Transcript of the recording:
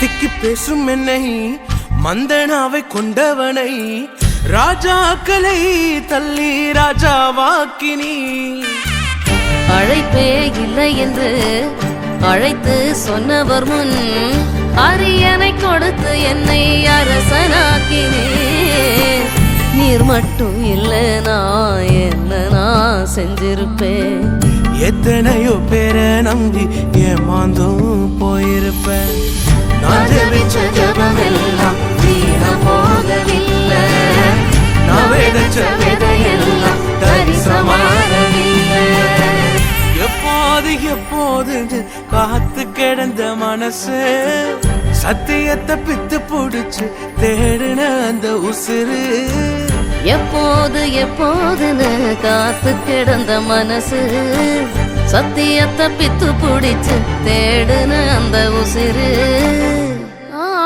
திக்கி பேசும் என்னை மந்தனாவை கொண்டவனை ராஜாக்களை தள்ளி ராஜாவாக்கினி. அழைப்பே இல்லை என்று அழைத்து சொன்னவர் முன் அரியணை கொடுத்து என்னை அரசனாக்கினே நீர் மட்டும் இல்லைனா என்ன நான் செஞ்சிருப்பேன். எத்தனையோ பேரை நம்பி ஏமாந்தும் போயிருப்பேன். அது எப்போது காத்து கிடந்த மனசு. சத்தியத்தை பித்து புடிச்சு தேடின அந்த உசுறு. எப்போது எப்போதுன்னு காத்து கிடந்த மனசு. சத்தியத்தை பித்து பிடிச்சு தேடுன அந்த உசிறு.